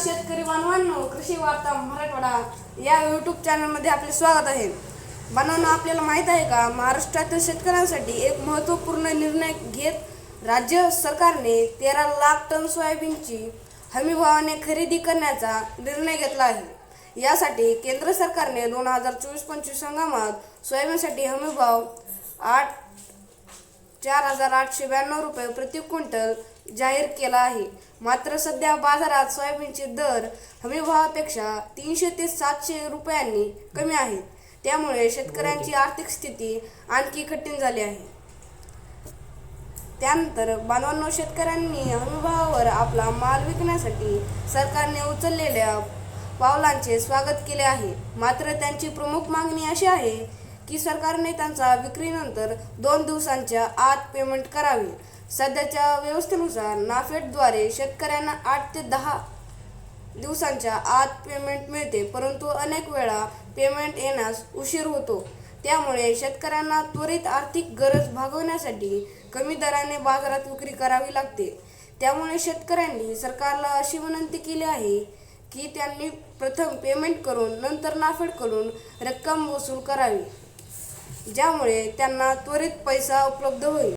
शेतकरी बांधवांनो कृषी वार्ता मराठवाडा या यूट्यूब चॅनलमध्ये आपले स्वागत आहे. बांधवांनो आपल्याला माहीत आहे का महाराष्ट्रातील शेतकऱ्यांसाठी एक महत्त्वपूर्ण निर्णय घेत राज्य सरकारने तेरा लाख टन सोयाबीनची हमीभावाने खरेदी करण्याचा निर्णय घेतला आहे. यासाठी केंद्र सरकारने दोन हजार चोवीस पंचवीस हंगामात सोयाबीनसाठी हमीभाव आठ चार हजार आठशे ब्याण्णव रुपये प्रति क्विंटल जाहीर केला आहे. मात्र सध्या बाजारात सोयाबीनचे दर हमीभावापेक्षा तीनशे ते सातशे रुपयांनी कमी आहेत. त्यामुळे शेतकऱ्यांची आर्थिक स्थिती आणखी कठीण झाली आहे. त्यानंतर बांधवांनो शेतकऱ्यांनी हमीभावावर आपला माल विकण्यासाठी सरकारने उचललेल्या पावलांचे स्वागत केले आहे. मात्र त्यांची प्रमुख मागणी अशी आहे की सरकारने त्यांचा विक्रीनंतर दोन दिवसांच्या आत पेमेंट करावी. सध्याच्या व्यवस्थेनुसार नाफेडद्वारे शेतकऱ्यांना आठ ते दहा दिवसांच्या आत पेमेंट मिळते परंतु अनेक वेळा पेमेंट येण्यास उशीर होतो. त्यामुळे शेतकऱ्यांना त्वरित आर्थिक गरज भागवण्यासाठी कमी दराने बाजारात विक्री करावी लागते. त्यामुळे शेतकऱ्यांनी सरकारला अशी विनंती केली आहे की त्यांनी प्रथम पेमेंट करून नंतर नाफेड करून रक्कम वसूल करावी. ज्यामुळे त्यांना त्वरित पैसा उपलब्ध होईल.